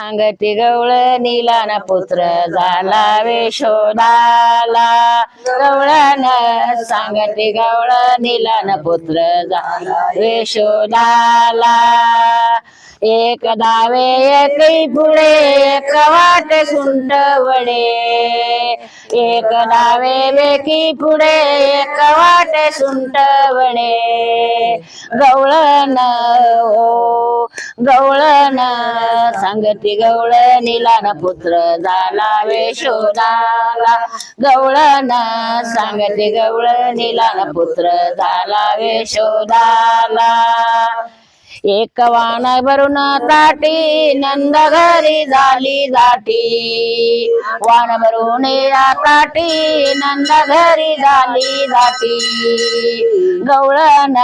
अंगठी गवळ निलाना पुत्र झाला वेशोदाला गवळन सांगटी गवळ निलाना पुत्र झाला वेशोदाला एक दावे एकही पुढे एक वाट सुंट वडे. एक दावे वेकी पुढे एक वाट सुंट वडे. गवळण ओ हो गवळण सांगती गवळ न पुत्र झाला वेशोदाला गवळण सांगती गवळ न पुत्र झाला वेशोदाला एक वाण भरून ताटी नंद घरी झाली जाटी वाण भरून या ताटी नंद घरी झाली जाटी गवळण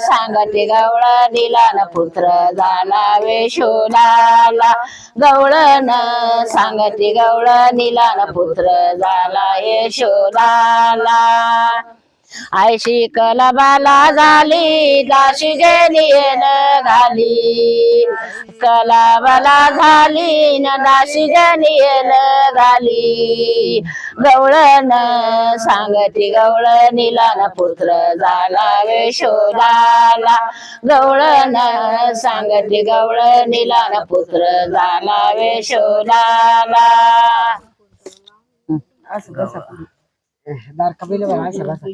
सांगते गवळ दिला पुत्र झाला वेशोदाला. गवळण सांगते गवळ निलान पुत्र झाला यशोदाला आयशी कलाबाला झाली दाशी जनियन घाली. कलाबाला झाली न दाशी जनियन घाली. गवळण सांगती गवळ निलान पुत्र झाला वेशोदाला. गवळण सांगती गवळ निलान पुत्र झाला वेशोदाला. असं कसं? बारका बैल बघा, असं बसा.